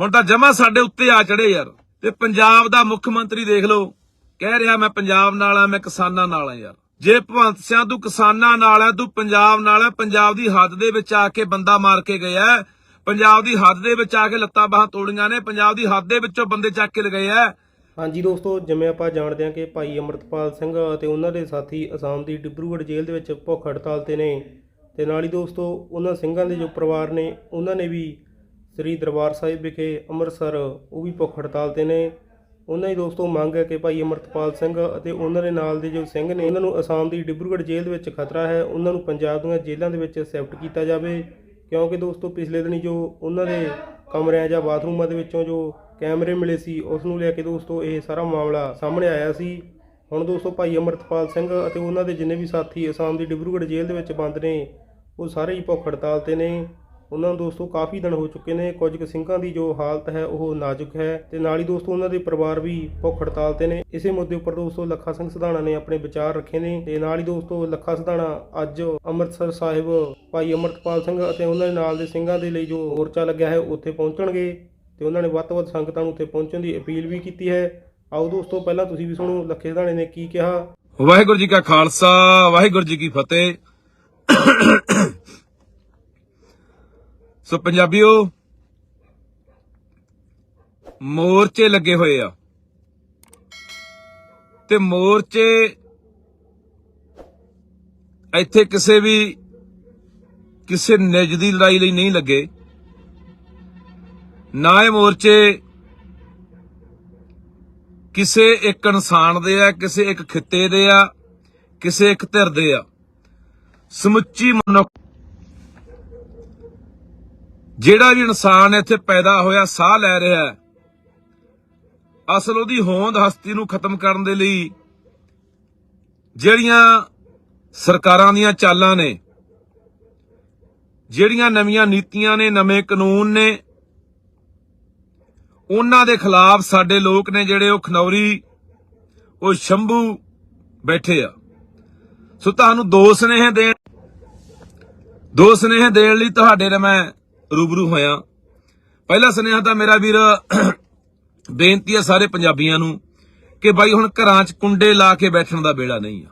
ਹੁਣ ਤਾਂ ਜਮਾ ਸਾਡੇ ਉੱਤੇ ਆ ਚੜੇ ਯਾਰ। ਤੇ ਪੰਜਾਬ ਦਾ ਮੁੱਖ ਮੰਤਰੀ ਦੇਖ ਲਓ। ਕਹਿ ਰਿਹਾ ਮੈਂ ਪੰਜਾਬ ਨਾਲ ਆ, ਮੈਂ ਕਿਸਾਨਾਂ ਨਾਲ ਆ ਯਾਰ। ਜੇ ਭਗਵੰਤ ਸਿੰਘ ਤੂੰ ਕਿਸਾਨਾਂ ਨਾਲ ਆ, ਤੂੰ ਪੰਜਾਬ ਨਾਲ ਆ, ਪੰਜਾਬ ਦੀ ਹੱਦ ਦੇ ਵਿੱਚ ਆ ਕੇ ਬੰਦਾ ਮਾਰ ਕੇ ਗਿਆ। ਪੰਜਾਬ ਦੀ ਹੱਦ ਦੇ ਵਿੱਚ ਆ ਕੇ ਲੱਤਾਂ ਬਾਹਾਂ ਤੋੜੀਆਂ ਨੇ, ਪੰਜਾਬ ਦੀ ਹੱਦ ਦੇ ਵਿੱਚੋਂ ਬੰਦੇ ਚੱਕ ਕੇ ਲਗਾਏ ਆ। ਹਾਂਜੀ ਦੋਸਤੋ, ਜਿਵੇਂ ਆਪਾਂ ਜਾਣਦੇ ਹਾਂ ਕਿ ਭਾਈ ਅਮਰਤਪਾਲ ਸਿੰਘ ਅਤੇ ਉਹਨਾਂ ਦੇ ਸਾਥੀ ਅਸਾਮ ਦੀ ਡਿਬਰੂਗੜ੍ਹ ਜੇਲ੍ਹ ਦੇ ਵਿੱਚ ਭੁੱਖ ਹੜਤਾਲ ਤੇ ਨੇ। ਤੇ ਨਾਲ ਹੀ ਦੋਸਤੋ, ਉਹਨਾਂ ਸਿੰਘਾਂ ਦੇ ਜੋ ਪਰਿਵਾਰ ਨੇ, ਉਹਨਾਂ ਨੇ ਵੀ ਸ੍ਰੀ ਦਰਬਾਰ ਸਾਹਿਬ ਵਿਖੇ ਅੰਮ੍ਰਿਤਸਰ, ਉਹ ਵੀ ਭੁੱਖ ਹੜਤਾਲ ਤੇ ਨੇ। ਉਹਨਾਂ ਦੀ ਦੋਸਤੋ ਮੰਗ ਹੈ ਕਿ ਭਾਈ ਅਮਰਤਪਾਲ ਸਿੰਘ ਅਤੇ ਉਹਨਾਂ ਦੇ ਨਾਲ ਦੇ ਜੋ ਸਿੰਘ ਨੇ, ਉਹਨਾਂ ਨੂੰ ਅਸਾਮ ਦੀ ਡਿਬਰੂਗੜ੍ਹ ਜੇਲ੍ਹ ਵਿੱਚ ਖਤਰਾ ਹੈ। ਉਹਨਾਂ ਨੂੰ ਪੰਜਾਬ ਦੀਆਂ ਜੇਲ੍ਹਾਂ ਦੇ ਵਿੱਚ ਸ਼ਿਫਟ ਕੀਤਾ ਜਾਵੇ। ਕਿਉਂਕਿ ਦੋਸਤੋ ਪਿਛਲੇ ਦਿਨੀ ਜੋ ਉਹਨਾਂ ਦੇ ਕਮਰਿਆਂ ਜਾਂ ਬਾਥਰੂਮਾਂ ਦੇ ਵਿੱਚੋਂ ਜੋ ਕੈਮਰੇ ਮਿਲੇ ਸੀ, ਉਸ ਨੂੰ ਲੈ ਕੇ ਦੋਸਤੋ ਇਹ ਸਾਰਾ ਮਾਮਲਾ ਸਾਹਮਣੇ ਆਇਆ ਸੀ। ਹੁਣ ਦੋਸਤੋ ਭਾਈ ਅਮਰਤਪਾਲ ਸਿੰਘ ਅਤੇ ਉਹਨਾਂ ਦੇ ਜਿੰਨੇ ਵੀ ਸਾਥੀ ਅਸਾਮ ਦੀ ਡਿਬਰੂਗੜ੍ਹ ਜੇਲ੍ਹ ਦੇ ਵਿੱਚ ਬੰਦ ਨੇ, ਉਹ ਸਾਰੇ ਹੀ ਭੁੱਖ ਹੜਤਾਲ ਤੇ ਨੇ। ਉਹਨਾਂ ਨੂੰ ਦੋਸਤੋ ਕਾਫੀ ਦਿਨ ਹੋ ਚੁੱਕੇ ਨੇ। ਕੁਝ ਕੁ ਸਿੰਘਾਂ ਦੀ ਜੋ ਹਾਲਤ ਹੈ, ਉਹ ਨਾਜ਼ੁਕ ਹੈ ਤੇ ਨਾਲ ਹੀ ਦੋਸਤੋ ਉਹਨਾਂ ਦੇ ਪਰਿਵਾਰ ਵੀ ਭੁੱਖ ਹੜਤਾਲ ਤੇ ਨੇ। ਇਸੇ ਮੁੱਦੇ ਉੱਪਰ ਦੋਸਤੋ ਲੱਖਾ ਸਿੰਘ ਸਿਧਾਣਾ ਨੇ ਆਪਣੇ ਵਿਚਾਰ ਰੱਖੇ ਨੇ ਤੇ ਨਾਲ ਹੀ ਦੋਸਤੋ ਲੱਖਾ ਸਿਧਾਣਾ ਅੱਜ ਅੰਮ੍ਰਿਤਸਰ ਸਾਹਿਬ ਭਾਈ ਅਮਰਤਪਾਲ ਸਿੰਘ ਅਤੇ ਉਹਨਾਂ ਦੇ ਨਾਲ ਦੇ ਸਿੰਘਾਂ ਦੇ ਲਈ ਜੋ ਮੋਰਚਾ ਲੱਗਿਆ ਹੈ, ਉੱਥੇ ਪਹੁੰਚਣਗੇ ਤੇ ਉਹਨਾਂ ਨੇ ਵੱਧ ਤੋਂ ਵੱਧ ਸੰਗਤਾਂ ਨੂੰ ਉੱਥੇ ਪਹੁੰਚਣ ਦੀ ਅਪੀਲ ਵੀ ਕੀਤੀ ਹੈ। ਆਓ ਦੋਸਤੋ ਪਹਿਲਾਂ ਤੁਸੀਂ ਵੀ ਸੁਣੋ ਲੱਖੇ ਸਿਧਾਣੇ ਨੇ ਕੀ ਕਿਹਾ। ਵਾਹਿਗੁਰੂ ਜੀ ਕਾ ਖਾਲਸਾ, ਵਾਹਿਗੁਰੂ ਜੀ ਕੀ ਫਤਿਹ। ਸੋ ਪੰਜਾਬੀਓ, ਮੋਰਚੇ ਲੱਗੇ ਹੋਏ ਆ। ਤੇ ਮੋਰਚੇ ਇੱਥੇ ਕਿਸੇ ਵੀ, ਕਿਸੇ ਨਿੱਜ ਦੀ ਲੜਾਈ ਲਈ ਨਹੀਂ ਲੱਗੇ। ਨਾ ਇਹ ਮੋਰਚੇ ਕਿਸੇ ਇੱਕ ਇਨਸਾਨ ਦੇ ਆ, ਕਿਸੇ ਇੱਕ ਖਿੱਤੇ ਦੇ ਆ, ਕਿਸੇ ਇੱਕ ਧਿਰ ਦੇ ਆ। ਸਮੁੱਚੀ ਮਨੁੱਖ ਜਿਹੜਾ ਵੀ ਇਨਸਾਨ ਇੱਥੇ ਪੈਦਾ ਹੋਇਆ, ਸਾਹ ਲੈ ਰਿਹਾ ਹੈ, ਅਸਲ ਉਹਦੀ ਹੋਂਦ ਹਸਤੀ ਨੂੰ ਖਤਮ ਕਰਨ ਦੇ ਲਈ ਜਿਹੜੀਆਂ ਸਰਕਾਰਾਂ ਦੀਆਂ ਚਾਲਾਂ ਨੇ, ਜਿਹੜੀਆਂ ਨਵੀਆਂ ਨੀਤੀਆਂ ਨੇ, ਨਵੇਂ ਕਾਨੂੰਨ ਨੇ, ਉਹਨਾਂ ਦੇ ਖਿਲਾਫ ਸਾਡੇ ਲੋਕ ਨੇ ਜਿਹੜੇ ਉਹ ਖਨੌਰੀ, ਉਹ ਸ਼ੰਭੂ ਬੈਠੇ ਆ। ਸੋ ਤੁਹਾਨੂੰ ਦੋ ਸਨੇਹ ਦੇਣ, ਦੋ ਸਨੇਹ ਦੇਣ ਲਈ ਤੁਹਾਡੇ ਨਾਲ ਮੈਂ ਰੂਬਰੂ ਹੋਇਆ। ਪਹਿਲਾ ਸੁਨੇਹਾ ਤਾਂ ਮੇਰਾ ਵੀਰ, ਬੇਨਤੀ ਹੈ ਸਾਰੇ ਪੰਜਾਬੀਆਂ ਨੂੰ ਕਿ ਬਾਈ ਹੁਣ ਘਰਾਂ 'ਚ ਕੁੰਡੇ ਲਾ ਕੇ ਬੈਠਣ ਦਾ ਵੇਲਾ ਨਹੀਂ ਆ।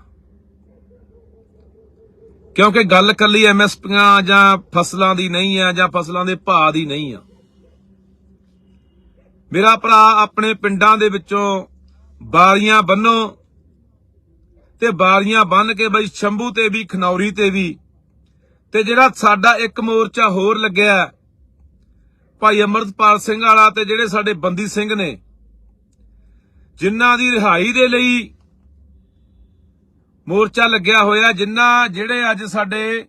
ਕਿਉਂਕਿ ਗੱਲ ਕੱਲੀ ਐਮਐਸਪੀਆਂ ਜਾਂ ਫਸਲਾਂ ਦੀ ਨਹੀਂ ਆ ਜਾਂ ਫਸਲਾਂ ਦੇ ਭਾਅ ਦੀ ਨਹੀਂ ਆ। ਮੇਰਾ ਭਰਾ ਆਪਣੇ ਪਿੰਡਾਂ ਦੇ ਵਿੱਚੋਂ ਬਾਰੀਆਂ ਬੰਨੋ ਤੇ ਬਾਰੀਆਂ ਬੰਨ ਕੇ ਬਈ ਸ਼ੰਭੂ ਤੇ ਵੀ, ਖਨੌਰੀ ਤੇ ਵੀ ਤੇ ਜਿਹੜਾ ਸਾਡਾ ਇੱਕ ਮੋਰਚਾ ਹੋਰ ਲੱਗਿਆ ਭਾਈ ਅਮਰਤਪਾਲ ਸਿੰਘ ਵਾਲਾ ਤੇ ਜਿਹੜੇ ਸਾਡੇ ਬੰਦੀ ਸਿੰਘ ਨੇ, ਜਿਨ੍ਹਾਂ ਦੀ ਰਿਹਾਈ ਦੇ ਲਈ ਮੋਰਚਾ ਲੱਗਿਆ ਹੋਇਆ, ਜਿਨ੍ਹਾਂ ਜਿਹੜੇ ਅੱਜ ਸਾਡੇ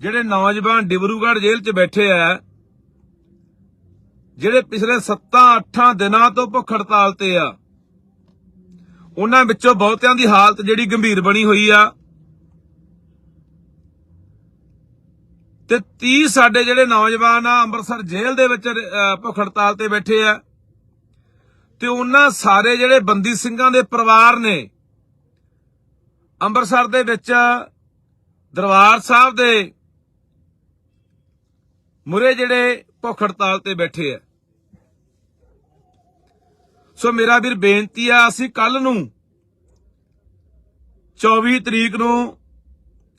ਜਿਹੜੇ ਨੌਜਵਾਨ ਡਿਬਰੂਗੜ੍ਹ ਜੇਲ੍ਹ 'ਚ ਬੈਠੇ ਆ, ਜਿਹੜੇ ਪਿਛਲੇ 7-8 ਦਿਨਾਂ ਤੋਂ ਭੁੱਖ ਹੜਤਾਲ ਤੇ ਆ, ਉਹਨਾਂ ਵਿੱਚੋਂ ਬਹੁਤਿਆਂ ਦੀ ਹਾਲਤ ਜਿਹੜੀ ਗੰਭੀਰ ਬਣੀ ਹੋਈ ਆ। ਤੇ 30 ਸਾਡੇ ਜਿਹੜੇ ਨੌਜਵਾਨ ਆ ਅੰਮ੍ਰਿਤਸਰ ਜੇਲ੍ਹ ਦੇ ਵਿੱਚ ਭੁੱਖ ਹੜਤਾਲ ਤੇ ਬੈਠੇ ਆ। ਤੇ ਉਹਨਾਂ ਸਾਰੇ ਜਿਹੜੇ ਬੰਦੀ ਸਿੰਘਾਂ ਦੇ ਪਰਿਵਾਰ ਨੇ, ਅੰਮ੍ਰਿਤਸਰ ਦੇ ਵਿੱਚ ਦਰਬਾਰ ਸਾਹਿਬ ਦੇ ਮੁਰੇ ਜਿਹੜੇ ਭੁੱਖ ਹੜਤਾਲ ਤੇ ਬੈਠੇ ਆ। ਸੋ ਮੇਰਾ ਵੀਰ ਬੇਨਤੀ ਆ, ਅਸੀਂ ਕੱਲ ਨੂੰ 24 ਤਰੀਕ ਨੂੰ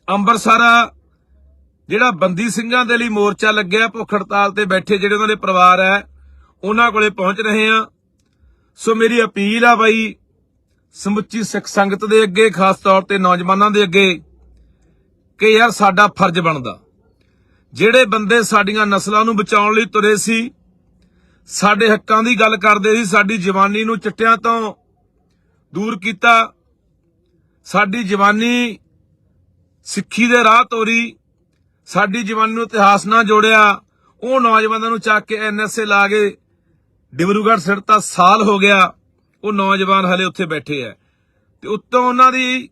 ਅੰਮ੍ਰਿਤਸਰ ਜਿਹੜਾ ਬੰਦੀ ਸਿੰਘਾਂ ਦੇ ਲਈ ਮੋਰਚਾ ਲੱਗਿਆ, ਭੁੱਖ ਹੜਤਾਲ ਤੇ ਬੈਠੇ ਜਿਹੜੇ ਉਹਨਾਂ ਦੇ ਪਰਿਵਾਰ ਹੈ, ਉਹਨਾਂ ਕੋਲੇ ਪਹੁੰਚ ਰਹੇ ਆ ਸੋ ਮੇਰੀ ਅਪੀਲ ਆ ਬਾਈ, ਸਮੁੱਚੀ ਸਿੱਖ ਸੰਗਤ ਦੇ ਅੱਗੇ, ਖਾਸ ਤੌਰ ਤੇ ਨੌਜਵਾਨਾਂ ਦੇ ਅੱਗੇ, ਕਿ ਯਾਰ ਸਾਡਾ ਫਰਜ਼ ਬਣਦਾ। ਜਿਹੜੇ ਬੰਦੇ ਸਾਡੀਆਂ ਨਸਲਾਂ ਨੂੰ ਬਚਾਉਣ ਲਈ ਤੁਰੇ ਸੀ, ਸਾਡੇ ਹੱਕਾਂ ਦੀ ਗੱਲ ਕਰਦੇ ਸੀ, ਸਾਡੀ ਜਵਾਨੀ ਨੂੰ ਚਿੱਟਿਆਂ ਤੋਂ ਦੂਰ ਕੀਤਾ, ਸਾਡੀ ਜਵਾਨੀ ਸਿੱਖੀ ਦੇ ਰਾਹ ਤੋਰੀ ਸਾਡੀ ਜਵਾਨੀ ਨੂੰ ਇਤਿਹਾਸ ਨਾਲ ਜੋੜਿਆ, ਉਹ ਨੌਜਵਾਨਾਂ ਨੂੰ ਚੱਕ ਕੇ ਐਨਐਸਏ ਲਾ ਕੇ ਡਿਬਰੂਗੜ੍ਹ ਸਿੱਟਤਾ ਸਾਲ ਹੋ ਗਿਆ, ਉਹ ਨੌਜਵਾਨ ਹਲੇ ਉੱਥੇ ਬੈਠੇ ਆ। ਤੇ ਉੱਤੋਂ ਉਹਨਾਂ ਦੀ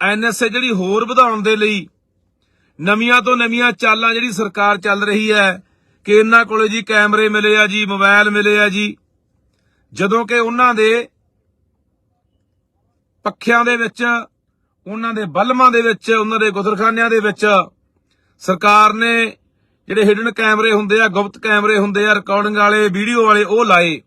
ਐਨਐਸਏ ਜਿਹੜੀ ਹੋਰ ਵਧਾਉਣ ਦੇ ਲਈ ਨਵੀਆਂ ਤੋਂ ਨਵੀਆਂ ਚਾਲਾਂ ਜਿਹੜੀ ਸਰਕਾਰ ਚੱਲ ਰਹੀ ਹੈ, ਕਿ ਇਹਨਾਂ ਕੋਲੇ ਜੀ ਕੈਮਰੇ ਮਿਲੇ ਆ ਜੀ ਮੋਬਾਈਲ ਮਿਲੇ ਆ ਜੀ, ਜਦੋਂ ਕਿ ਉਹਨਾਂ ਦੇ ਪੱਖਿਆਂ ਦੇ ਵਿੱਚ, ਉਹਨਾਂ ਦੇ ਬਲਮਾਂ ਦੇ ਵਿੱਚ, ਉਹਨਾਂ ਦੇ ਗੁਜ਼ਰਖਾਨਿਆਂ ਦੇ ਵਿੱਚ ਸਰਕਾਰ ਨੇ ਜਿਹੜੇ ਹਿਡਨ ਕੈਮਰੇ ਹੁੰਦੇ ਆ, ਗੁਪਤ ਕੈਮਰੇ ਹੁੰਦੇ ਆ ਰਿਕਾਰਡਿੰਗ ਵਾਲੇ ਵੀਡੀਓ ਵਾਲੇ, ਉਹ ਲਾਏ।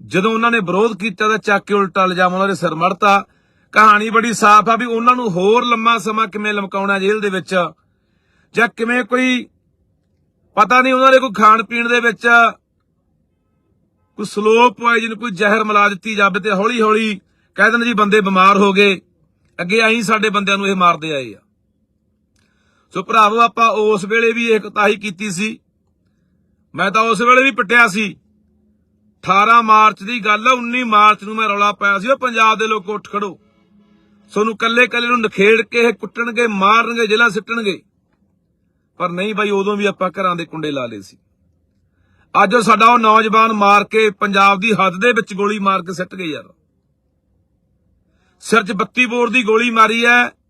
ਜਦੋਂ ਉਹਨਾਂ ਨੇ ਵਿਰੋਧ ਕੀਤਾ ਤਾਂ ਚੱਕ ਕੇ ਉਲਟਾ ਇਲਜ਼ਾਮ ਉਹਨਾਂ ਦੇ ਸਿਰ ਮੜਤਾ। ਕਹਾਣੀ ਬੜੀ ਸਾਫ਼ ਆ ਵੀ ਉਹਨਾਂ ਨੂੰ ਹੋਰ ਲੰਮਾ ਸਮਾਂ ਕਿਵੇਂ ਲਮਕਾਉਣਾ ਜੇਲ੍ਹ ਦੇ ਵਿੱਚ? ਜਾਂ ਕਿਵੇਂ ਕੋਈ ਪਤਾ ਨਹੀਂ ਉਹਨਾਂ ਦੇ ਕੋਈ ਖਾਣ ਪੀਣ ਦੇ ਵਿੱਚ ਕੋਈ ਸਲੋ ਪੋਇਜ਼ਨ ਕੋਈ ਜ਼ਹਿਰ ਮਿਲਾ ਦਿੱਤੀ ਜਾਵੇ ਤੇ ਹੌਲੀ ਹੌਲੀ ਕਹਿ ਦਿੰਦੇ ਜੀ ਬੰਦੇ ਬਿਮਾਰ ਹੋ ਗਏ। ਅੱਗੇ ਆਈ ਸਾਡੇ ਬੰਦਿਆਂ ਨੂੰ ਇਹ ਮਾਰਦੇ ਆਏ ਆ। ਸੋ ਭਰਾਵੋ, ਆਪਾਂ ਉਸ ਵੇਲੇ ਵੀ ਇਹ ਕੁਤਾਹੀ ਕੀਤੀ ਸੀ। ਮੈਂ ਤਾਂ ਉਸ ਵੇਲੇ ਵੀ ਪਿੱਟਿਆ ਸੀ। 18 ਮਾਰਚ ਦੀ ਗੱਲ ਆ 19 ਮਾਰਚ ਨੂੰ ਮੈਂ ਰੌਲਾ ਪਾਇਆ ਸੀ। ਉਹ ਪੰਜਾਬ ਦੇ ਲੋਕ ਉੱਠ ਖੜੋ। ਸੋਨੂੰ ਕੱਲੇ ਕੱਲੇ ਨੂੰ ਨਖੇੜ ਕੇ ਇਹ ਕੁੱਟਣਗੇ, ਮਾਰਨਗੇ ਜੇਲਾਂ ਸਿੱਟਣਗੇ। ਪਰ ਨਹੀਂ ਬਾਈ, ਉਦੋਂ ਵੀ ਆਪਾਂ ਘਰਾਂ ਦੇ ਕੁੰਡੇ ਲਾ ਲਏ ਸੀ। ਅੱਜ ਸਾਡਾ ਉਹ ਨੌਜਵਾਨ ਮਾਰ ਕੇ ਪੰਜਾਬ ਦੀ ਹੱਦ ਦੇ ਵਿੱਚ ਗੋਲੀ ਮਾਰ ਕੇ ਸਿੱਟ ਗਏ ਯਾਰ। ਸਿਰ 'ਚ 32 ਬੋਰ ਦੀ ਗੋਲੀ ਮਾਰੀ ਐ।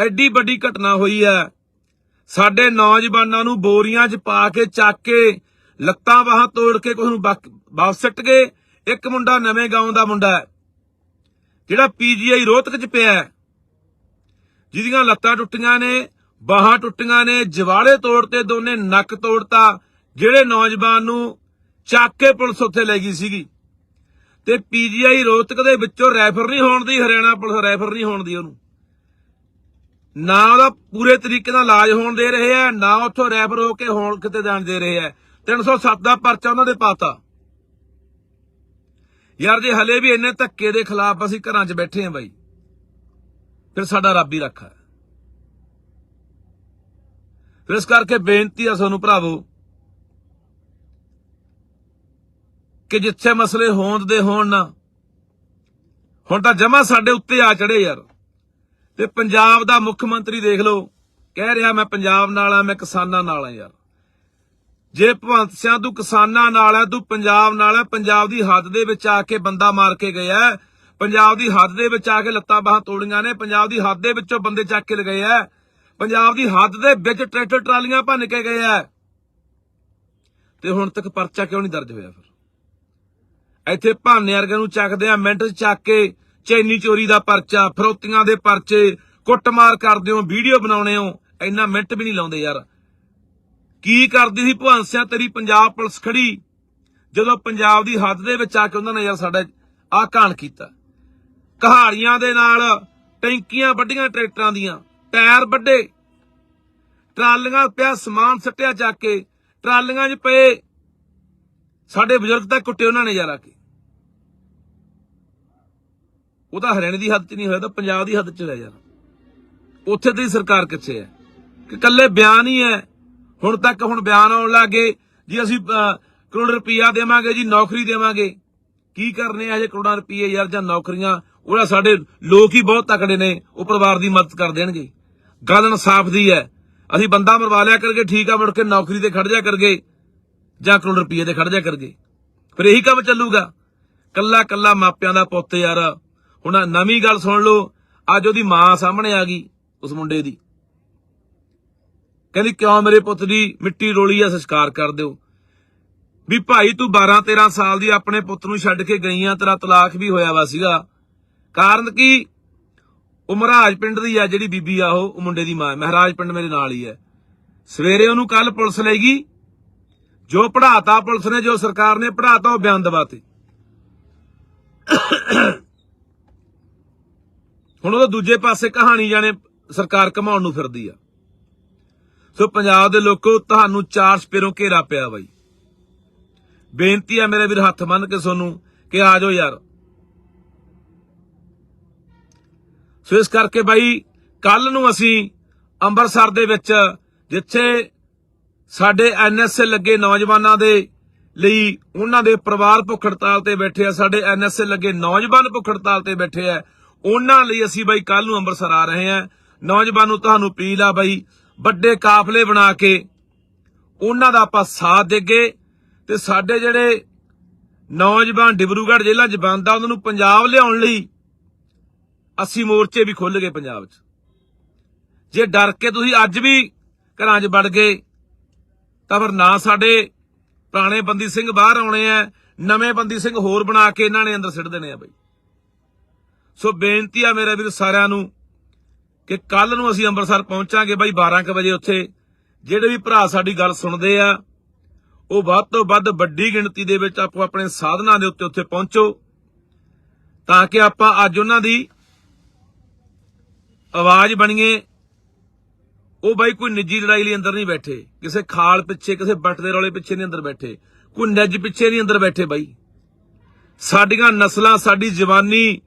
ਐਡੀ ਵੱਡੀ ਘਟਨਾ ਹੋਈ ਹੈ। ਸਾਡੇ ਨੌਜਵਾਨਾਂ ਨੂੰ ਬੋਰੀਆਂ 'ਚ ਪਾ ਕੇ ਚੱਕ ਕੇ ਲੱਤਾਂ ਬਾਹਾਂ ਤੋੜ ਕੇ ਕੁਝ ਨੂੰ ਵਾਪਸ ਸਿੱਟ ਗਏ। ਇੱਕ ਮੁੰਡਾ ਨਵੇਂ ਗਾਉਂ ਦਾ ਮੁੰਡਾ ਹੈ ਜਿਹੜਾ ਪੀਜੀਆਈ ਰੋਹਤਕ 'ਚ ਪਿਆ ਹੈ, ਜਿਹਦੀਆਂ ਲੱਤਾਂ ਟੁੱਟੀਆਂ ਨੇ ਬਾਹਾਂ ਟੁੱਟੀਆਂ ਨੇ ਜਵਾੜੇ ਤੋੜਤੇ ਦੋਨੇ ਨੱਕ ਤੋੜਤਾ ਜਿਹੜੇ ਨੌਜਵਾਨ ਨੂੰ ਚੱਕ ਕੇ ਪੁਲਿਸ ਉੱਥੇ ਲੈ ਗਈ ਸੀਗੀ। ਤੇ ਪੀਜੀਆਈ ਰੋਹਤਕ ਦੇ ਵਿੱਚੋਂ ਰੈਫਰ ਨਹੀਂ ਹੋਣ ਦੀ ਹਰਿਆਣਾ ਪੁਲਿਸ ਰੈਫਰ ਨਹੀਂ ਹੋਣ ਦੀ ਉਹਨੂੰ। ਨਾ ਉਹਦਾ ਪੂਰੇ ਤਰੀਕੇ ਨਾਲ ਇਲਾਜ ਹੋਣ ਦੇ ਰਹੇ ਆ, ਨਾ ਉੱਥੋਂ ਰੈਫਰ ਹੋ ਕੇ ਹੋਣ ਕਿਤੇ ਜਾਣ ਦੇ ਰਹੇ ਆ। 307 ਦਾ ਪਰਚਾ ਉਹਨਾਂ ਦੇ ਪਾਤਾ। ਯਾਰ ਜੇ ਹਲੇ ਵੀ ਇੰਨੇ ਧੱਕੇ ਦੇ ਖਿਲਾਫ ਅਸੀਂ ਘਰਾਂ 'ਚ ਬੈਠੇ ਆ ਬਾਈ, ਫਿਰ ਸਾਡਾ ਰੱਬ ਹੀ ਰੱਖਾ ਫਿਰ ਇਸ ਕਰਕੇ ਬੇਨਤੀ ਆ ਸਾਨੂੰ ਭਰਾਵੋ, ਕਿ ਜਿੱਥੇ ਮਸਲੇ ਹੋਂਦ ਦੇ ਹੋਣ ਨਾ, ਹੁਣ ਤਾਂ ਜਮਾ ਸਾਡੇ ਉੱਤੇ ਆ ਚੜੇ ਯਾਰ। ਤੇ ਪੰਜਾਬ ਦਾ ਮੁੱਖ ਮੰਤਰੀ ਦੇਖ ਲਓ। ਕਹਿ ਰਿਹਾ ਮੈਂ ਪੰਜਾਬ ਨਾਲ ਆ, ਮੈਂ ਕਿਸਾਨਾਂ ਨਾਲ ਆ ਯਾਰ। ਜੇ ਭਗਵੰਤ ਸਿੰਘ ਤੂੰ ਕਿਸਾਨਾਂ ਨਾਲ ਆ, ਤੂੰ ਪੰਜਾਬ ਨਾਲ ਆ, ਪੰਜਾਬ ਦੀ ਹੱਦ ਦੇ ਵਿੱਚ ਆ ਕੇ ਬੰਦਾ ਮਾਰ ਕੇ ਗਿਆ। ਪੰਜਾਬ ਦੀ ਹੱਦ ਦੇ ਵਿੱਚ ਆ ਕੇ ਲੱਤਾਂ ਬਾਹਾਂ ਤੋੜੀਆਂ ਨੇ, ਪੰਜਾਬ ਦੀ ਹੱਦ ਦੇ ਵਿੱਚੋਂ ਬੰਦੇ ਚੱਕ ਕੇ ਲਗਾਏ ਆ। ਪੰਜਾਬ ਦੀ ਹੱਦ ਦੇ ਵਿੱਚ ਟਰੈਕਟਰ, ਟਰਾਲੀਆਂ ਭੰਨ ਕੇ ਗਏ ਆ। ਤੇ ਹੁਣ ਤੱਕ ਪਰਚਾ ਕਿਉਂ ਨਹੀਂ ਦਰਜ ਹੋਇਆ ਫਿਰ? ਇੱਥੇ ਭਾਨੇ ਵਰਗੇ ਨੂੰ ਚੱਕਦੇ ਆ, ਮਿੰਟ 'ਚ ਚੱਕ ਕੇ ਚੈਨੀ ਚੋਰੀ ਦਾ ਪਰਚਾ, ਫਰੋਤੀਆਂ ਦੇ ਪਰਚੇ, ਕੁੱਟਮਾਰ ਕਰਦੇ ਹੋ, ਵੀਡੀਓ ਬਣਾਉਣੇ ਹੋ, ਇੰਨਾ ਮਿੰਟ ਵੀ ਨਹੀਂ ਲਾਉਂਦੇ ਯਾਰ। ਕੀ ਕਰਦੀ ਸੀ ਭਗਵੰਤ ਸਿੰਘ ਤੇਰੀ ਪੰਜਾਬ ਪੁਲਿਸ ਖੜੀ। ਜਦੋਂ ਪੰਜਾਬ ਦੀ ਹੱਦ ਦੇ ਵਿੱਚ ਆ ਕੇ ਉਹਨਾਂ ਨੇ ਯਾਰ ਸਾਡਾ ਆ ਕਾਂਡ ਕੀਤਾ। ਕਹਾੜੀਆਂ ਦੇ ਨਾਲ ਟੈਂਕੀਆਂ ਵੱਡੀਆਂ ਟਰੈਕਟਰਾਂ ਦੀਆਂ, ਟਾਇਰ ਵੱਡੇ ਟਰਾਲੀਆਂ ਪਿਆ ਸਮਾਨ ਸੱਟਿਆ ਚੱਕ ਕੇ, ਟਰਾਲੀਆਂ 'ਚ ਪਏ। ਸਾਡੇ ਬਜ਼ੁਰਗ ਤਾਂ ਕੁੱਟੇ ਉਹਨਾਂ ਨੇ ਯਾਰ ਆ ਕੇ। ਉਹ ਤਾਂ ਹਰਿਆਣੇ ਦੀ ਹੱਦ 'ਚ ਨਹੀਂ ਹੋਇਆ ਤਾਂ ਪੰਜਾਬ ਦੀ ਹੱਦ 'ਚ ਹੋਇਆ ਯਾਰ ਉੱਥੇ ਦੀ ਸਰਕਾਰ ਕਿੱਥੇ ਹੈ? ਕਿ ਕੱਲੇ ਬਿਆਨ ਹੀ ਹੈ। ਹੁਣ ਤੱਕ ਹੁਣ ਬਿਆਨ ਆਉਣ ਲੱਗੇ ਜੀ ਅਸੀਂ ਕਰੋੜ ਰੁਪਈਆ ਦੇਵਾਂਗੇ ਜੀ, ਨੌਕਰੀ ਦੇਵਾਂਗੇ। ਕੀ ਕਰਨੇ ਆ ਜੇ ਕਰੋੜਾਂ ਰੁਪਈਏ ਯਾਰ ਜਾਂ ਨੌਕਰੀਆਂ? ਉਹਦਾ ਸਾਡੇ ਲੋਕ ਹੀ ਬਹੁਤ ਤਕੜੇ ਨੇ, ਉਹ ਪਰਿਵਾਰ ਦੀ ਮਦਦ ਕਰ ਦੇਣਗੇ। ਗੱਲ ਇਨਸਾਫ ਦੀ ਹੈ। ਅਸੀਂ ਬੰਦਾ ਮਰਵਾ ਲਿਆ ਕਰਗੇ, ਠੀਕ ਆ, ਮੁੜ ਕੇ ਨੌਕਰੀ ਤੇ ਖੜ ਜਾ ਕਰਗੇ, ਜਾਂ ਕਰੋੜ ਰੁਪਈਏ ਤੇ ਖੜ ਜਾ ਕਰਗੇ। ਫਿਰ ਇਹੀ ਕੰਮ ਚੱਲੂਗਾ। ਕੱਲਾ ਕੱਲਾ ਮਾਪਿਆਂ ਦਾ ਪੁੱਤ ਯਾਰ ਹੁਣ ਆਹ ਨਵੀਂ ਗੱਲ ਸੁਣ ਲਓ, ਅੱਜ ਉਹਦੀ ਮਾਂ ਸਾਹਮਣੇ ਆ ਗਈ, ਉਸ ਮੁੰਡੇ ਦੀ। ਕਹਿੰਦੀ, ਕਿਉਂ ਮੇਰੇ ਪੁੱਤ ਦੀ ਮਿੱਟੀ ਰੋਲੀ ਆ, ਸੰਸਕਾਰ ਕਰ ਦਿਓ। ਵੀ ਭਾਈ, ਤੂੰ 12 13 ਸਾਲ ਦੀ ਆਪਣੇ ਪੁੱਤ ਨੂੰ ਛੱਡ ਕੇ ਗਈ ਆ, ਤੇਰਾ ਤਲਾਕ ਵੀ ਹੋਇਆ ਵਾ ਸੀਗਾ। ਕਾਰਨ ਕੀ? ਉਹ ਮਹਾਰਾਜ ਪਿੰਡ ਦੀ ਆ, ਜਿਹੜੀ ਬੀਬੀ ਆ ਉਹ ਉਹ ਮੁੰਡੇ ਦੀ ਮਾਂ ਮਹਾਰਾਜ ਪਿੰਡ ਮੇਰੇ ਨਾਲ ਹੀ ਹੈ। ਸਵੇਰੇ ਉਹਨੂੰ ਕੱਲ ਪੁਲਿਸ ਲੈ ਗਈ। ਜੋ ਪੜਾਤਾ ਪੁਲਿਸ ਨੇ, ਜੋ ਸਰਕਾਰ ਨੇ ਪੜਾਤਾ ਉਹ ਬਿਆਨ ਦਵਾਤੇ। ਹੁਣ ਉਹਦਾ ਦੂਜੇ ਪਾਸੇ ਕਹਾਣੀ ਜਾਣੇ ਸਰਕਾਰ ਕਮਾਉਣ ਨੂੰ ਫਿਰਦੀ ਆ। ਸੋ ਪੰਜਾਬ ਦੇ ਲੋਕੋ, ਤੁਹਾਨੂੰ ਚਾਰ ਸਪੇਰੋਂ ਘੇਰਾ ਪਿਆ ਬਾਈ। ਬੇਨਤੀ ਆ ਮੇਰੇ ਵੀਰ ਹੱਥ ਮੰਨ ਕੇ ਸੋਨੂੰ ਕਿ ਆ ਜਾਓ ਯਾਰ। ਸੋ ਇਸ ਕਰਕੇ ਬਾਈ ਕੱਲ ਨੂੰ ਅਸੀਂ ਅੰਮ੍ਰਿਤਸਰ ਦੇ ਵਿੱਚ ਜਿੱਥੇ ਸਾਡੇ ਐਨਐਸਏ ਲੱਗੇ ਨੌਜਵਾਨਾਂ ਦੇ ਲਈ ਉਹਨਾਂ ਦੇ ਪਰਿਵਾਰ ਭੁੱਖ ਹੜਤਾਲ ਤੇ ਬੈਠੇ ਆ, ਸਾਡੇ ਐਨਐਸਏ ਲੱਗੇ ਨੌਜਵਾਨ ਭੁੱਖ ਹੜਤਾਲ ਤੇ ਬੈਠੇ ਆ ਉਹਨਾਂ ਲਈ ਅਸੀਂ ਬਾਈ ਕੱਲ ਨੂੰ ਅੰਮ੍ਰਿਤਸਰ ਆ ਰਹੇ ਆ ਨੌਜਵਾਨ ਨੂੰ ਤੁਹਾਨੂੰ ਅਪੀਲ ਆ ਬਾਈ ਵੱਡੇ ਕਾਫਲੇ ਬਣਾ ਕੇ ਉਹਨਾਂ ਦਾ ਆਪਾਂ ਸਾਥ ਦੇਗੇ ਤੇ ਸਾਡੇ ਜਿਹੜੇ ਨੌਜਵਾਨ ਡਿਬਰੂਗੜ੍ਹ ਜ਼ਿਲ੍ਹਾ 'ਚ ਬੰਦ ਉਹਨਾਂ ਨੂੰ ਪੰਜਾਬ ਲਿਆਉਣ ਲਈ ਅਸੀਂ ਮੋਰਚੇ ਵੀ ਖੁੱਲ ਗਏ ਪੰਜਾਬ 'ਚ। ਜੇ ਡਰ ਕੇ ਤੁਸੀਂ ਅੱਜ ਵੀ ਘਰਾਂ 'ਚ ਵੜ ਗਏ, ਤਾਂ ਫਿਰ ਨਾ ਸਾਡੇ ਪੁਰਾਣੇ ਬੰਦੀ ਸਿੰਘ ਬਾਹਰ ਆਉਣੇ ਆ, ਨਵੇਂ ਬੰਦੀ ਸਿੰਘ ਹੋਰ ਬਣਾ ਕੇ ਇਹਨਾਂ ਨੇ ਅੰਦਰ ਸਿੱਟ ਦੇਣੇ ਆ ਬਈ। ਸੋ ਬੇਨਤੀ ਆ ਮੇਰੇ ਵੀਰ ਸਾਰਿਆਂ ਨੂੰ ਕਿ ਕੱਲ ਨੂੰ ਅਸੀਂ ਅੰਮ੍ਰਿਤਸਰ ਪਹੁੰਚਾਂਗੇ ਬਾਈ 12 ਕੁ ਵਜੇ ਉੱਥੇ। ਜਿਹੜੇ ਵੀ ਭਰਾ ਸਾਡੀ ਗੱਲ ਸੁਣਦੇ ਆ, ਉਹ ਵੱਧ ਤੋਂ ਵੱਧ ਵੱਡੀ ਗਿਣਤੀ ਦੇ ਵਿੱਚ ਆਪੋ ਆਪਣੇ ਸਾਧਨਾਂ ਦੇ ਉੱਤੇ ਉੱਥੇ ਪਹੁੰਚੋ, ਤਾਂ ਕਿ ਆਪਾਂ ਅੱਜ ਉਹਨਾਂ ਦੀ ਆਵਾਜ਼ ਬਣੀਏ। ਉਹ ਬਾਈ ਕੋਈ ਨਿੱਜੀ ਲੜਾਈ ਲਈ ਅੰਦਰ ਨਹੀਂ ਬੈਠੇ, ਕਿਸੇ ਖਾਲ ਪਿੱਛੇ, ਕਿਸੇ ਬੱਟ ਦੇ ਰੌਲੇ ਪਿੱਛੇ ਨਹੀਂ ਅੰਦਰ ਬੈਠੇ, ਕੋਈ ਨੱਜ ਪਿੱਛੇ ਨਹੀਂ ਅੰਦਰ ਬੈਠੇ ਬਾਈ। ਸਾਡੀਆਂ ਨਸਲਾਂ, ਸਾਡੀ ਜਵਾਨੀ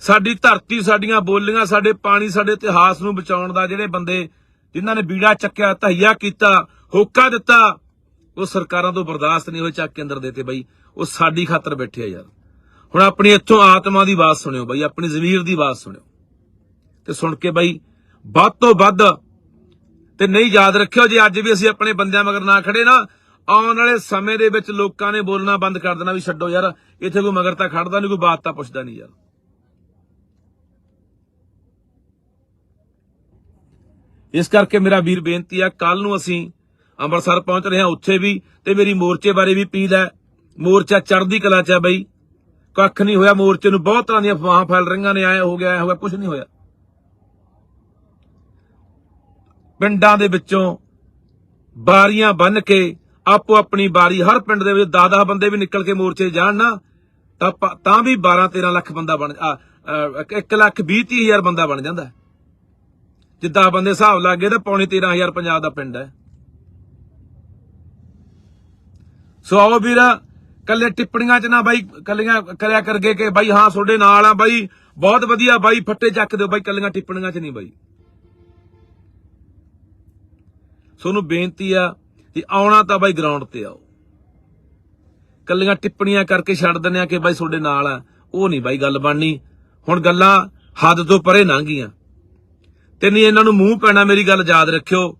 ਸਾਡੀ ਧਰਤੀ, ਸਾਡੀਆਂ ਬੋਲੀਆਂ, ਸਾਡੇ ਪਾਣੀ, ਸਾਡੇ ਇਤਿਹਾਸ ਨੂੰ ਬਚਾਉਣ ਦਾ ਜਿਹੜੇ ਬੰਦੇ ਜਿਨ੍ਹਾਂ ਨੇ ਬੀੜਾ ਚੱਕਿਆ, ਧਈਆ ਕੀਤਾ, ਹੋਕਾ ਦਿੱਤਾ, ਉਹ ਸਰਕਾਰਾਂ ਤੋਂ ਬਰਦਾਸ਼ਤ ਨਹੀਂ ਹੋਏ, ਚੱਕ ਕੇ ਅੰਦਰ ਦੇਤੇ ਬਈ। ਉਹ ਸਾਡੀ ਖਾਤਰ ਬੈਠੇ ਆ ਯਾਰ। ਹੁਣ ਆਪਣੀ ਇੱਥੋਂ ਆਤਮਾ ਦੀ ਆਵਾਜ਼ ਸੁਣਿਓ ਬਾਈ, ਆਪਣੀ ਜ਼ਮੀਰ ਦੀ ਆਵਾਜ਼ ਸੁਣਿਓ। ਤੇ ਸੁਣ ਕੇ ਬਾਈ, ਵੱਧ ਤੋਂ ਵੱਧ ਤੇ ਨਹੀਂ ਯਾਦ ਰੱਖਿਓ, ਜੇ ਅੱਜ ਵੀ ਅਸੀਂ ਆਪਣੇ ਬੰਦਿਆਂ ਮਗਰ ਨਾ ਖੜੇ ਨਾ, ਆਉਣ ਵਾਲੇ ਸਮੇਂ ਦੇ ਵਿੱਚ ਲੋਕਾਂ ਨੇ ਬੋਲਣਾ ਬੰਦ ਕਰ ਦੇਣਾ ਵੀ ਛੱਡੋ ਯਾਰ, ਇੱਥੇ ਕੋਈ ਮਗਰ ਤਾਂ ਖੜਦਾ ਨਹੀਂ, ਕੋਈ ਬਾਤ ਤਾਂ ਪੁੱਛਦਾ ਨਹੀਂ ਯਾਰ। ਇਸ ਕਰਕੇ ਮੇਰਾ ਵੀਰ ਬੇਨਤੀ ਆ ਕੱਲ ਨੂੰ ਅਸੀਂ ਅੰਮ੍ਰਿਤਸਰ ਪਹੁੰਚ ਰਹੇ ਹਾਂ, ਉੱਥੇ ਵੀ ਤੇ ਮੇਰੀ ਮੋਰਚੇ ਬਾਰੇ ਵੀ ਅਪੀਲ ਹੈ। ਮੋਰਚਾ ਚੜ੍ਹਦੀ ਕਲਾ ਚ ਆ ਬਈ। ਕੱਖ ਨਹੀਂ ਹੋਇਆ ਮੋਰਚੇ ਨੂੰ, ਬਹੁਤ ਤਰ੍ਹਾਂ ਦੀਆਂ ਅਫਵਾਹਾਂ ਫੈਲ ਰਹੀਆਂ ਨੇ ਆਏ ਹੋ ਗਿਆ, ਐ ਹੋ ਗਿਆ ਕੁਝ ਨਹੀਂ ਹੋਇਆ। ਪਿੰਡਾਂ ਦੇ ਵਿੱਚੋਂ ਬਾਰੀਆਂ ਬੰਨ ਕੇ ਆਪੋ ਆਪਣੀ ਬਾਰੀ, ਹਰ ਪਿੰਡ ਦੇ ਵਿੱਚ 10-10 ਬੰਦੇ ਵੀ ਨਿਕਲ ਕੇ ਮੋਰਚੇ ਜਾਣ ਨਾ, ਤਾਂ ਤਾਂ ਵੀ 12-13 ਲੱਖ ਬੰਦਾ ਬਣ 1 ਲੱਖ 20 ਹਜ਼ਾਰ ਬੰਦਾ ਬਣ ਜਾਂਦਾ। ਹੈ। ਜਿੱਦਾਂ ਬੰਦੇ ਹਿਸਾਬ ਲੱਗ ਗਏ ਤਾਂ ਪੌਣੇ 13000 ਪੰਜਾਬ ਦਾ ਪਿੰਡ ਹੈ। ਸੋ ਆਓ ਵੀਰ ਕੱਲੇ ਟਿੱਪਣੀਆਂ 'ਚ ਨਾ ਬਾਈ ਕੱਲੀਆਂ ਕਰਿਆ ਕਰਗੇ ਕਿ ਬਾਈ ਹਾਂ ਤੁਹਾਡੇ ਨਾਲ ਆ ਬਾਈ, ਬਹੁਤ ਵਧੀਆ ਬਾਈ, ਫੱਟੇ ਚੱਕ ਦਿਓ ਬਾਈ ਕੱਲੀਆਂ ਟਿੱਪਣੀਆਂ 'ਚ ਨਹੀਂ ਬਾਈ। ਤੁਹਾਨੂੰ ਬੇਨਤੀ ਆ ਕਿ ਆਉਣਾ ਤਾਂ ਬਾਈ ਗਰਾਊਂਡ ਤੇ ਆਓ। ਕੱਲੀਆਂ ਟਿੱਪਣੀਆਂ ਕਰਕੇ ਛੱਡ ਦਿੰਦੇ ਆ ਕਿ ਬਾਈ ਤੁਹਾਡੇ ਨਾਲ ਆ, ਉਹ ਨਹੀਂ ਬਾਈ ਗੱਲ ਬਣਨੀ। ਹੁਣ ਗੱਲਾਂ ਹੱਦ ਤੋਂ ਪਰੇ ਲੰਘ ਗਈਆਂ। ਤੇ ਨਹੀਂ ਇਹਨਾਂ ਨੂੰ ਮੂੰਹ ਪੈਣਾ ਮੇਰੀ ਗੱਲ ਯਾਦ ਰੱਖਿਓ।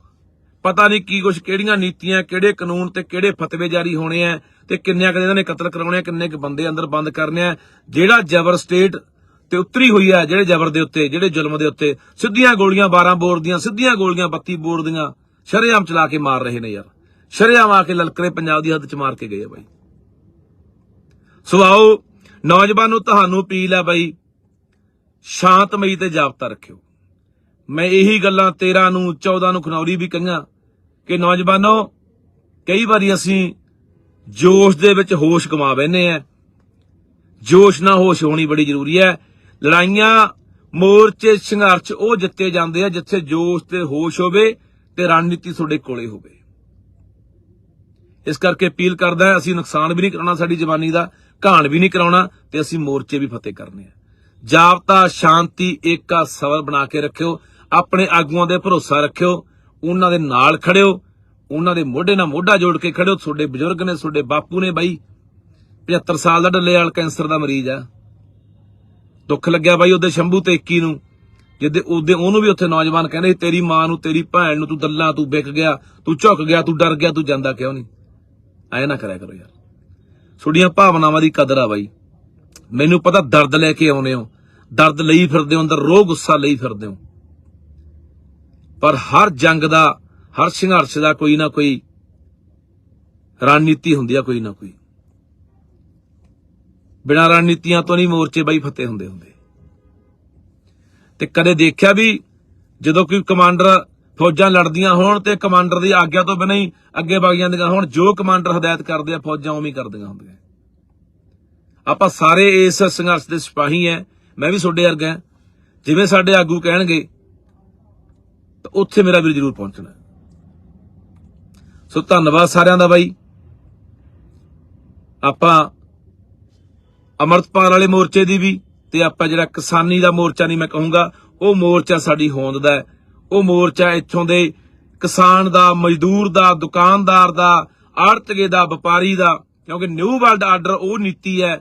ਪਤਾ ਨਹੀਂ ਕੀ ਕੁਛ, ਕਿਹੜੀਆਂ ਨੀਤੀਆਂ, ਕਿਹੜੇ ਕਾਨੂੰਨ ਤੇ ਕਿਹੜੇ ਫਤਵੇ ਜਾਰੀ ਹੋਣੇ ਆ ਤੇ ਕਿੰਨਿਆਂ ਕਦੇ ਇਹਨਾਂ ਨੇ ਕਤਲ ਕਰਾਉਣੇ ਆ, ਕਿੰਨੇ ਕੁ ਬੰਦੇ ਅੰਦਰ ਬੰਦ ਕਰਨੇ ਆ। ਜਿਹੜਾ ਜ਼ਬਰ ਸਟੇਟ ਤੇ ਉਤਰੀ ਹੋਈ ਆ, ਜਿਹੜੇ ਜ਼ਬਰ ਦੇ ਉੱਤੇ, ਜਿਹੜੇ ਜ਼ੁਲਮ ਦੇ ਉੱਤੇ, ਸਿੱਧੀਆਂ ਗੋਲੀਆਂ 12 ਬੋਰ ਦੀਆਂ, ਸਿੱਧੀਆਂ ਗੋਲੀਆਂ 32 ਬੋਰ ਦੀਆਂ, ਸ਼ਰੇਆਮ ਚਲਾ ਕੇ ਮਾਰ ਰਹੇ ਨੇ ਯਾਰ। ਸ਼ਰੇਆਮ ਆ ਕੇ ਲਲਕਰੇ ਪੰਜਾਬ ਦੀ ਹੱਦ ਚ ਮਾਰ ਕੇ ਗਏ ਆ ਬਾਈ। ਸੋ ਆਓ, ਨੌਜਵਾਨ ਨੂੰ ਤੁਹਾਨੂੰ ਅਪੀਲ ਆ ਬਾਈ, ਸ਼ਾਂਤਮਈ ਤੇ ਜਾਬਤਾ ਰੱਖਿਓ। ਮੈਂ ਇਹੀ ਗੱਲਾਂ 13 ਨੂੰ 14 ਨੂੰ ਖਨੌਰੀ ਵੀ ਕਹੀਆਂ ਕਿ ਨੌਜਵਾਨੋ, ਕਈ ਵਾਰੀ ਅਸੀਂ ਜੋਸ਼ ਦੇ ਵਿੱਚ ਹੋਸ਼ ਗਵਾ ਬੈਨੇ ਆ ਜੋਸ਼ ਨਾਲ ਹੋਸ਼ ਹੋਣੀ ਬੜੀ ਜ਼ਰੂਰੀ ਹੈ। ਲੜਾਈਆਂ, ਮੋਰਚੇ, ਸੰਘਰਸ਼, ਉਹ ਜਿੱਤੇ ਜਾਂਦੇ ਆ ਜਿੱਥੇ ਜੋਸ਼ ਤੇ ਹੋਸ਼ ਹੋਵੇ ਤੇ ਰਣਨੀਤੀ ਤੁਹਾਡੇ ਕੋਲੇ ਹੋਵੇ। ਇਸ ਕਰਕੇ ਅਪੀਲ ਕਰਦਾ ਅਸੀਂ ਨੁਕਸਾਨ ਵੀ ਨਹੀਂ ਕਰਾਉਣਾ ਸਾਡੀ ਜਵਾਨੀ ਦਾ, ਘਾਣ ਵੀ ਨਹੀਂ ਕਰਾਉਣਾ ਤੇ ਅਸੀਂ ਮੋਰਚੇ ਵੀ ਫਤਿਹ ਕਰਨੇ ਆ। ਜਾਬਤਾ ਸ਼ਾਂਤੀ ਏਕਾ ਸਬਰ ਬਣਾ ਕੇ ਰੱਖਿਓ। ਆਪਣੇ ਆਗੂਆਂ ਦੇ ਭਰੋਸਾ ਰੱਖਿਓ ਉਹਨਾਂ ਦੇ ਨਾਲ ਖੜਿਓ ਉਹਨਾਂ ਦੇ ਮੋਢੇ ਨਾਲ ਮੋਢਾ ਜੋੜ ਕੇ ਖੜਿਓ। ਤੁਹਾਡੇ ਬਜ਼ੁਰਗ ਨੇ ਤੁਹਾਡੇ ਬਾਪੂ ਨੇ ਬਾਈ 75 ਸਾਲ ਦਾ ਡੱਲੇ ਵਾਲ ਕੈਂਸਰ ਦਾ ਮਰੀਜ਼ ਆ। ਦੁੱਖ ਲੱਗਿਆ ਬਾਈ ਉਹਦੇ ਸ਼ੰਭੂ ਤੇ 21 ਨੂੰ ਜਿੱਦੇ ਉਹਦੇ ਉਹਨੂੰ ਵੀ ਉੱਥੇ ਨੌਜਵਾਨ ਕਹਿੰਦੇ ਸੀ, ਤੇਰੀ ਮਾਂ ਨੂੰ ਤੇਰੀ ਭੈਣ ਨੂੰ ਤੂੰ ਦੱਲਾ ਤੂੰ ਵਿਕ ਗਿਆ ਤੂੰ ਝੁਕ ਗਿਆ ਤੂੰ ਡਰ ਗਿਆ ਤੂੰ ਜਾਂਦਾ ਕਿਉਂ ਨਹੀਂ? ਐ ਨਾ ਕਰਿਆ ਕਰੋ ਯਾਰ। ਤੁਹਾਡੀਆਂ ਭਾਵਨਾਵਾਂ ਦੀ ਕਦਰ ਆ ਬਾਈ। ਮੈਨੂੰ ਪਤਾ ਦਰਦ ਲੈ ਕੇ ਆਉਨੇ ਹੋ ਦਰਦ ਲਈ ਫਿਰਦੇ ਹੋ ਅੰਦਰ ਰੋਹ ਗੁੱਸਾ ਲਈ ਫਿਰਦੇ ਹੋ। ਪਰ ਹਰ ਜੰਗ ਦਾ, ਹਰ ਸੰਘਰਸ਼ ਦਾ ਕੋਈ ਨਾ ਕੋਈ ਰਣਨੀਤੀ ਹੁੰਦੀ ਆ, ਕੋਈ ਨਾ ਕੋਈ। ਬਿਨਾਂ ਰਣਨੀਤੀਆਂ ਤੋਂ ਨਹੀਂ ਮੋਰਚੇ ਬਾਈ ਫਤਿਹ ਹੁੰਦੇ ਹੁੰਦੇ। ਤੇ ਕਦੇ ਦੇਖਿਆ ਵੀ ਜਦੋਂ ਕੋਈ ਕਮਾਂਡਰ ਫੌਜਾਂ ਲੜਦੀਆਂ ਹੋਣ ਤੇ ਕਮਾਂਡਰ ਦੀ ਆਗਿਆ ਤੋਂ ਬਿਨਾਂ ਹੀ ਅੱਗੇ ਵਗ ਜਾਂਦੀਆਂ ਹੋਣ, ਜੋ ਕਮਾਂਡਰ ਹਦਾਇਤ ਕਰਦੇ ਆ, ਫੌਜਾਂ ਉਵੇਂ ਹੀ ਕਰਦੀਆਂ ਹੁੰਦੀਆਂ। ਆਪਾਂ ਸਾਰੇ ਇਸ ਸੰਘਰਸ਼ ਦੇ ਸਿਪਾਹੀ ਐ। ਮੈਂ ਵੀ ਤੁਹਾਡੇ ਵਰਗਾ ਹਾਂ। ਜਿਵੇਂ ਸਾਡੇ ਆਗੂ ਕਹਿਣਗੇ ਤਾਂ ਉੱਥੇ ਮੇਰਾ ਵੀਰ ਜ਼ਰੂਰ ਪਹੁੰਚਣਾ ਸੋ ਧੰਨਵਾਦ ਸਾਰਿਆਂ ਦਾ ਬਾਈ। ਆਪਾਂ ਅਮਰਤਪਾਲ ਵਾਲੇ ਮੋਰਚੇ ਦੀ ਵੀ ਤੇ ਆਪਾਂ ਜਿਹੜਾ ਕਿਸਾਨੀ ਦਾ ਮੋਰਚਾ ਨਹੀਂ ਮੈਂ ਕਹੂੰਗਾ, ਉਹ ਮੋਰਚਾ ਸਾਡੀ ਹੋਂਦ ਦਾ ਉਹ ਮੋਰਚਾ ਇੱਥੋਂ ਦੇ ਕਿਸਾਨ ਦਾ, ਮਜ਼ਦੂਰ ਦਾ, ਦੁਕਾਨਦਾਰ ਦਾ, ਆੜਤਗੇ ਦਾ, ਵਪਾਰੀ ਦਾ, ਕਿਉਂਕਿ ਨਿਊ ਵਰਲਡ ਆਰਡਰ ਉਹ ਨੀਤੀ ਹੈ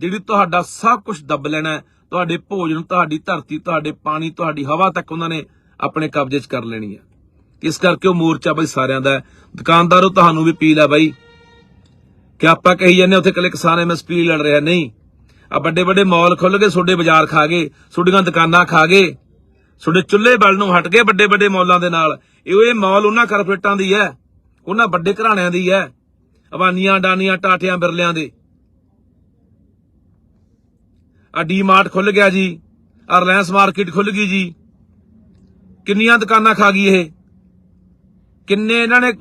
ਜਿਹੜੀ ਤੁਹਾਡਾ ਸਭ ਕੁਝ ਦੱਬ ਲੈਣਾ ਤੁਹਾਡੇ ਭੋਜਨ, ਤੁਹਾਡੀ ਧਰਤੀ, ਤੁਹਾਡੇ ਪਾਣੀ, ਤੁਹਾਡੀ ਹਵਾ ਤੱਕ ਉਹਨਾਂ ਨੇ ਆਪਣੇ ਕਬਜ਼ੇ 'ਚ ਕਰ ਲੈਣੀ ਹੈ ਇਸ ਕਰਕੇ ਉਹ ਮੋਰਚਾ ਬਈ ਸਾਰਿਆਂ ਦਾ ਹੈ। ਦੁਕਾਨਦਾਰੋ, ਤੁਹਾਨੂੰ ਵੀ ਅਪੀਲ ਹੈ ਬਾਈ ਕਿ ਆਪਾਂ ਕਹੀ ਜਾਂਦੇ ਉੱਥੇ ਕੱਲੇ ਕਿਸਾਨ ਐਮਐਸਪੀ ਲੜ ਰਿਹਾ। ਨਹੀਂ। ਆ ਵੱਡੇ ਵੱਡੇ ਮਾਲ ਖੁੱਲ ਗਏ, ਤੁਹਾਡੇ ਬਾਜ਼ਾਰ ਖਾ ਗਏ, ਤੁਹਾਡੀਆਂ ਦੁਕਾਨਾਂ ਖਾ ਗਏ, ਤੁਹਾਡੇ ਚੁੱਲ੍ਹੇ ਬਲ ਨੂੰ ਹਟ ਗਏ ਵੱਡੇ ਵੱਡੇ ਮੌਲਾਂ ਦੇ ਨਾਲ। ਇਹ ਇਹ ਮਾਲ ਉਹਨਾਂ ਕਾਰਪੋਰੇਟਾਂ ਦੀ ਹੈ, ਉਹਨਾਂ ਵੱਡੇ ਘਰਾਣਿਆਂ ਦੀ ਹੈ ਅਬਾਨੀਆਂ ਡਾਨੀਆਂ ਟਾਟਿਆਂ, ਬਿਰਲਿਆਂ ਦੇ। ਆ ਡੀਮਾਰਟ ਖੁੱਲ ਗਿਆ ਜੀ, ਆ ਰਿਲਾਇੰਸ ਮਾਰਕੀਟ ਖੁੱਲ ਗਈ ਜੀ। ਕਿੰਨੀਆਂ ਦੁਕਾਨਾਂ ਖਾ ਗਈ ਇਹ? ਕਿੰਨੇ ਇਹਨਾਂ ਨੇ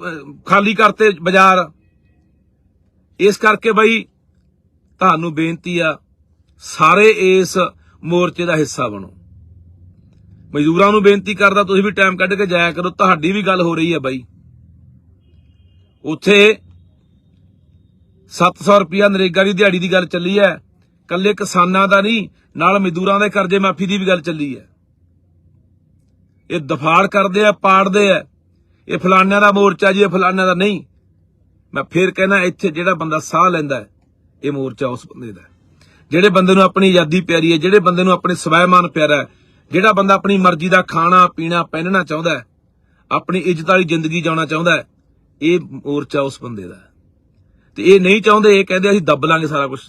ਖਾਲੀ ਕਰਤੇ ਬਾਜ਼ਾਰ? ਇਸ ਕਰਕੇ ਬਈ ਤੁਹਾਨੂੰ ਬੇਨਤੀ ਆ, ਸਾਰੇ ਇਸ ਮੋਰਚੇ ਦਾ ਹਿੱਸਾ ਬਣੋ। ਮਜ਼ਦੂਰਾਂ ਨੂੰ ਬੇਨਤੀ ਕਰਦਾ, ਤੁਸੀਂ ਵੀ ਟਾਈਮ ਕੱਢ ਕੇ ਜਾਇਆ ਕਰੋ, ਤੁਹਾਡੀ ਵੀ ਗੱਲ ਹੋ ਰਹੀ ਹੈ ਬਾਈ। ਉੱਥੇ 700 ਰੁਪਿਆ ਨਰੇਗਾ ਦੀ ਦਿਹਾੜੀ ਦੀ ਗੱਲ ਚੱਲੀ ਹੈ ਕੱਲੇ ਕਿਸਾਨਾਂ ਦਾ ਨਹੀਂ, ਨਾਲ ਮਜ਼ਦੂਰਾਂ ਦੇ ਕਰਜ਼ੇ ਮਾਫੀ ਦੀ ਵੀ ਗੱਲ ਚੱਲੀ ਹੈ। ਇਹ ਦਫਾੜ ਕਰਦੇ ਆ, ਪਾੜਦੇ ਆ। ਇਹ ਫਲਾਨਿਆਂ ਦਾ ਮੋਰਚਾ ਜੀ, ਇਹ ਫਲਾਨਿਆਂ ਦਾ ਨਹੀਂ। ਮੈਂ ਫੇਰ ਕਹਿੰਦਾ ਇੱਥੇ ਜਿਹੜਾ ਬੰਦਾ ਸਾਹ ਲੈਂਦਾ ਇਹ ਮੋਰਚਾ ਉਸ ਬੰਦੇ ਦਾ ਜਿਹੜੇ ਬੰਦੇ ਨੂੰ ਆਪਣੀ ਆਜ਼ਾਦੀ ਪਿਆਰੀ ਹੈ, ਜਿਹੜੇ ਬੰਦੇ ਨੂੰ ਆਪਣੇ ਸਵੈਮਾਨ ਪਿਆਰਾ ਜਿਹੜਾ ਬੰਦਾ ਆਪਣੀ ਮਰਜ਼ੀ ਦਾ ਖਾਣਾ, ਪੀਣਾ, ਪਹਿਨਣਾ ਚਾਹੁੰਦਾ ਹੈ, ਆਪਣੀ ਇੱਜ਼ਤ ਵਾਲੀ ਜ਼ਿੰਦਗੀ ਜਿਉਣਾ ਚਾਹੁੰਦਾ ਹੈ, ਇਹ ਮੋਰਚਾ ਉਸ ਬੰਦੇ ਦਾ ਹੈ। ਤੇ ਇਹ ਨਹੀਂ ਚਾਹੁੰਦੇ, ਇਹ ਕਹਿੰਦੇ ਅਸੀਂ ਦੱਬ ਲਾਂਗੇ ਸਾਰਾ ਕੁਝ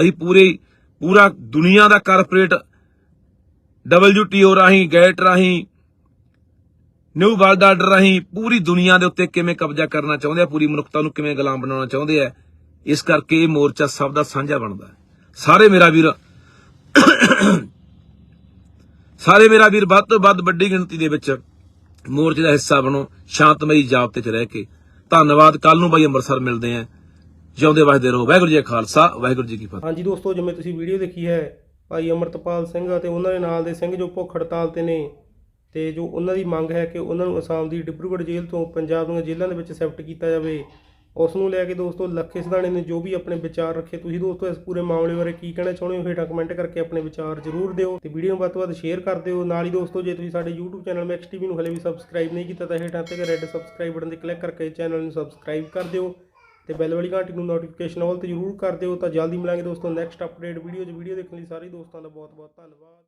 ਅਸੀਂ ਪੂਰੇ, ਪੂਰਾ ਦੁਨੀਆ ਦਾ ਕਾਰਪੋਰੇਟ WTO ਰਾਹੀਂ, ਗੈਟ ਰਾਹੀਂ ਨਿਊ ਵਰਲਡ ਆਰਡਰ ਰਾਹੀਂ ਪੂਰੀ ਦੁਨੀਆ ਦੇ ਉੱਤੇ ਕਿਵੇਂ ਕਬਜ਼ਾ ਕਰਨਾ ਚਾਹੁੰਦੇ ਆ, ਪੂਰੀ ਮਨੁੱਖਤਾ ਨੂੰ ਕਿਵੇਂ ਗੁਲਾਮ ਬਣਾਉਣਾ ਚਾਹੁੰਦੇ ਆ, ਇਸ ਕਰਕੇ ਇਹ ਮੋਰਚਾ ਸਭ ਦਾ ਸਾਂਝਾ ਬਣਦਾ ਸਾਰੇ ਮੇਰਾ ਵੀਰ, ਸਾਰੇ ਮੇਰਾ ਵੀਰ ਵੱਧ ਤੋਂ ਵੱਧ ਵੱਡੀ ਗਿਣਤੀ ਦੇ ਵਿੱਚ ਮੋਰਚੇ ਦਾ ਹਿੱਸਾ ਬਣੋ, ਸ਼ਾਂਤਮਈ ਜਾਬਤੇ 'ਚ ਰਹਿ ਕੇ। ਧੰਨਵਾਦ ਕੱਲ ਨੂੰ ਬਾਈ ਅੰਮ੍ਰਿਤਸਰ ਮਿਲਦੇ ਆਂ। ਜਿਉਂਦੇ ਵਸਦੇ ਰਹੋ। ਵਾਹਿਗੁਰੂ ਜੀ ਕਾ ਖਾਲਸਾ, ਵਾਹਿਗੁਰੂ ਜੀ ਕੀ ਫਤਿਹ। ਹਾਂਜੀ ਦੋਸਤੋ, ਜਿਵੇਂ ਤੁਸੀਂ ਵੀਡੀਓ ਦੇਖੀ ਹੈ, ਭਾਈ ਅਮਰਤਪਾਲ ਸਿੰਘ ਅਤੇ ਉਹਨਾਂ ਦੇ ਨਾਲ ਦੇ ਸਿੰਘ ਜੋ ਭੁੱਖ ਹੜਤਾਲ ਤੇ ਨੇ ਤੇ ਜੋ ਉਹਨਾਂ ਦੀ ਮੰਗ ਹੈ ਕਿ ਉਹਨਾਂ ਨੂੰ ਅਸਾਮ ਦੀ ਡਿਬਰੂਗੜ੍ਹ ਜੇਲ੍ਹ ਤੋਂ ਪੰਜਾਬ ਦੀਆਂ ਜੇਲ੍ਹਾਂ ਦੇ ਵਿੱਚ ਸ਼ਿਫਟ ਕੀਤਾ ਜਾਵੇ। ਉਸ ਨੂੰ ਲੈ ਕੇ ਦੋਸਤੋ ਲੱਖੇ ਸਿਧਾਣੇ ਨੇ ਜੋ ਵੀ ਆਪਣੇ ਵਿਚਾਰ ਰੱਖੇ, ਤੁਸੀਂ ਦੋਸਤੋ ਇਸ ਪੂਰੇ ਮਾਮਲੇ ਬਾਰੇ ਕੀ ਕਹਿਣਾ ਚਾਹੁੰਦੇ ਹੋ? ਹੇਠਾਂ ਕਮੈਂਟ ਕਰਕੇ ਆਪਣੇ ਵਿਚਾਰ ਜ਼ਰੂਰ ਦਿਓ ਤੇ ਵੀਡੀਓ ਨੂੰ ਵੱਧ ਤੋਂ ਵੱਧ ਸ਼ੇਅਰ ਕਰ ਦਿਓ। ਨਾਲ ਹੀ ਦੋਸਤੋ ਜੇ ਤੁਸੀਂ ਸਾਡੇ YouTube ਚੈਨਲ ਮੈਕਸ ਟੀਵੀ ਨੂੰ ਹਲੇ ਵੀ ਸਬਸਕ੍ਰਾਈਬ ਨਹੀਂ ਕੀਤਾ ਤਾਂ ਹੇਠਾਂ ਤੇ ਰੈੱਡ ਸਬਸਕ੍ਰਾਈਬ ਬਟਨ ਤੇ ਕਲਿੱਕ ਕਰਕੇ ਚੈਨਲ ਨੂੰ ਸਬਸਕ੍ਰਾਈਬ ਕਰ ਦਿਓ ਤੇ ਬੈਲ ਵਾਲੀ ਘੰਟੀ ਨੂੰ ਨੋਟੀਫਿਕੇਸ਼ਨ ਆਲ ਤੇ ਜ਼ਰੂਰ ਕਰ ਦਿਓ। ਤਾਂ ਜਲਦੀ ਮਿਲਾਂਗੇ ਦੋਸਤੋ ਨੈਕਸਟ ਅਪਡੇਟ ਵੀਡੀਓ 'ਚ। ਵੀਡੀਓ ਦੇਖਣ ਲਈ ਸਾਰੇ ਦੋਸਤਾਂ ਦਾ ਬਹੁਤ ਬਹੁਤ ਧੰਨਵਾਦ।